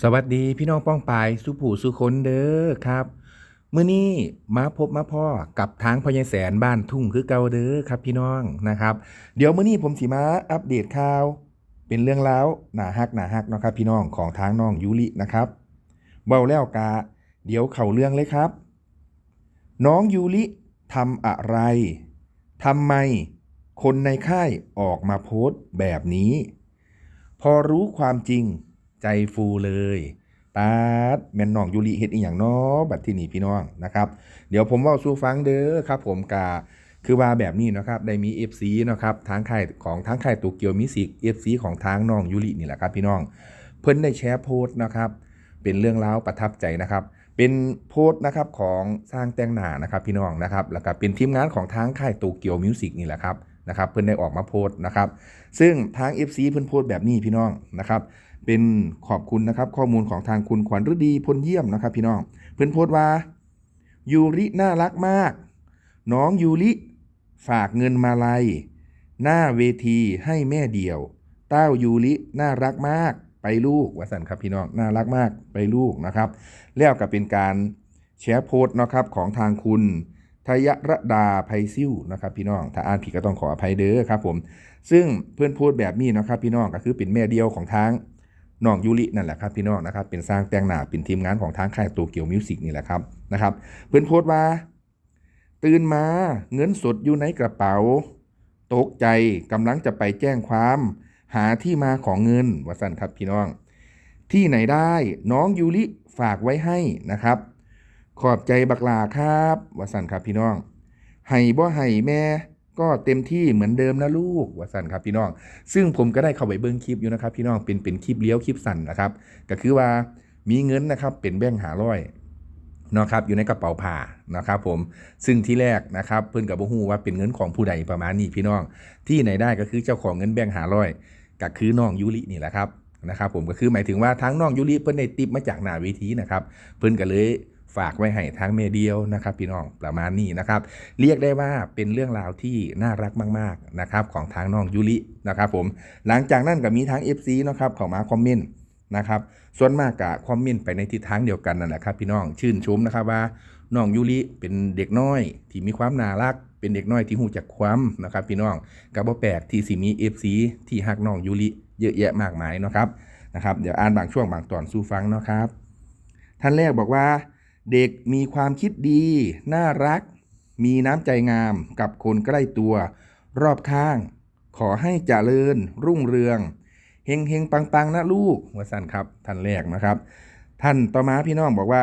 สวัสดีพี่น้องป้องปายสุผูสุคนเด้อครับมื้อนี้มาพบมาพ่อกับทางพญายแสนบ้านทุ่งคือเก่าเด้อครับพี่น้องนะครับ เดี๋ยวมื้อนี้ผมสิมาอัปเดตข่าว เป็นเรื่องราวหนาฮักหนาฮักเนาะครับพี่น้องของทางน้องยูรินะครับเบาแล้วกาเดี๋ยวเข้าเรื่องเลยครับ น้องยูริทำอะไรทำไม คนในค่ายออกมาโพสต์แบบนี้ พอรู้ความจริง ใจฟูเลยตาดแม่นน้องยูริเฮ็ดอีหยังเนาะบัดที่นี่พี่น้องนะครับ เดี๋ยวผมว้าสู่ฟังเด้อครับ ผมกาคือว่าแบบนี้นะครับได้มี FC นะครับทางค่ายของทางค่ายโตเกียวมิวสิก FC ของทางน้องยูรินี่แหละครับ พี่น้อง เพิ่นได้แชร์โพสต์นะครับ เป็นเรื่องราวประทับใจนะครับ เป็นโพสต์นะครับของสร้างแต่งหน้านะครับพี่น้องนะครับ แล้วก็เป็นทีมงานของทางค่ายโตเกียวมิวสิกนี่แหละครับนะครับ เพิ่นได้ออกมาโพสต์นะครับ ซึ่งทาง FC เพิ่นโพสต์แบบนี้พี่น้องนะครับ เป็นขอบคุณนะครับ ข้อมูลของทางคุณขวัญฤดีพลเยี่ยมนะครับพี่น้อง เพิ่อนโพสต์ว่ายูริน่ารักมาก น้องยูริฝากเงินมาลัย หน้าเวทีให้แม่เดี่ยว เต้ายูริน่ารักมากไปลูกวัสันครับพี่น้องน่ารักมากไปลูกนะครับ แล้วก็เป็นการแชร์โพสต์นะครับของทางคุณทยรดาไพซิ่วนะครับพี่น้องถ้าอ่านผิดก็ต้องขออภัยเด้อครับผม ซึ่งเพื่อนโพสต์แบบนี้นะครับพี่น้องก็คือเป็นแม่เดียวของทาง น้องยูรินั่นแหละครับพี่น้องนะครับเป็นสร้างแต่งหน้าเป็นทีมงานของทางค่ายโตเกียวมิวสิกนี่แหละครับนะครับเพื่อนโพสต์ว่า ตื่นมาเงินสดอยู่ในกระเป๋า ตกใจกำลังจะไปแจ้งความ หาที่มาของเงินวสันครับพี่น้อง ที่ไหนได้น้องยูริฝากไว้ให้นะครับ ขอบใจบักลาครับวสันครับพี่น้องให้บ่ให้แม่ ก็เต็มที่เหมือนเดิมนะลูกวสันครับพี่น้อง ซึ่งผมก็ได้เข้าไปเบิ้งคลิปอยู่นะครับพี่น้องเป็นเป็นคลิปเลี้ยวคลิปสั่นนะครับ ก็คือว่ามีเงินนะครับเป็นแบงหาร้อยนะครับอยู่ในกระเป๋าผ้านะครับผมซึ่งที่แรกนะครับเพิ่อนกับบ่ฮู้ว่าเป็นเงินของผู้ใดประมาณนี้พี่น้อง ที่ไหนได้ก็คือเจ้าของเงินแบงหาร้อยก็คือน้องยูรินี่แหละครับนะครับผมก็คือหมายถึงว่าทั้งน้องยูริเพิ่นได้ติปมาจากหน้าเวทีนะครับเพิ่นก็เลย ฝากไว้ให้ทางเมเดียวนะครับพี่น้องประมาณนี้นะครับ เรียกได้ว่าเป็นเรื่องราวที่น่ารักมากๆนะครับของทางน้องยูรินะครับผมหลังจากนั้นก็มีทาง FC นะครับเข้ามาคอมเมนต์นะครับส่วนมากกะคอมเมนต์ไปในทิศทางเดียวกันนั่นแหละครับพี่น้องชื่นชมนะครับว่าน้องยูริเป็นเด็กน้อยที่มีความน่ารัก เป็นเด็กน้อยที่หูจักความนะครับพี่น้องกับบ่แปลกที่สิมี FC ที่ฮักน้องยูริเยอะแยะมากมายนะครับนะครับเดี๋ยวอ่านบางช่วงบางตอนสู่ฟังนะครับท่านแรกบอกว่า เด็กมีความคิดดี น่ารัก มีน้ำใจงามกับคนใกล้ตัว รอบข้าง ขอให้เจริญ รุ่งเรืองเฮงเฮงปังปังนะลูกว่าสั้นครับ ท่านแรกนะครับ ท่านต่อมาพี่น้องบอกว่า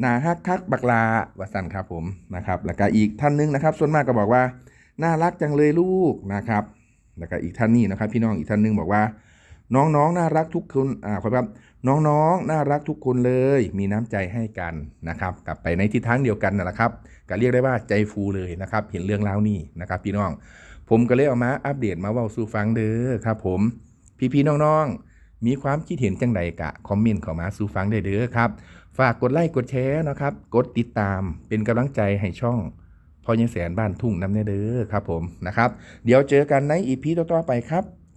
หนาฮักคักบักลาว่าสั้นครับผมนะครับ แล้วก็อีกท่านหนึงนะครับ ส่วนมากก็บอกว่า น่ารักจังเลยลูกนะครับ แล้วก็อีกท่านนี้นะครับ พี่น้องอีกท่านหนึงบอกว่า น้องๆนน่ารักทุกคนอ่าขอครับน้องๆน่ารักทุกคนเลย มีน้ำใจให้กันนะครับ กลับไปในทิศทางเดียวกันนั่นแหละครับก็เรียกได้ว่าใจฟูเลยนะครับ เห็นเรื่องราวนี้นะครับพี่น้อง ผมก็เลยเอามาอัปเดตมาเว้าสู่ฟังเด้อครับ ผม พี่ๆน้องๆ มีความคิดเห็นจังใดกะคอมเมนต์เข้ามาสู่ฟังได้เด้อครับ ฝากกดไลค์กดแชร์นะครับ กดติดตามเป็นกำลังใจให้ช่องพอยังแสนบ้านทุ่งน้ำเนเด้อครับผมนะครับ เดี๋ยวเจอกันในอีพีต่อๆไปครับ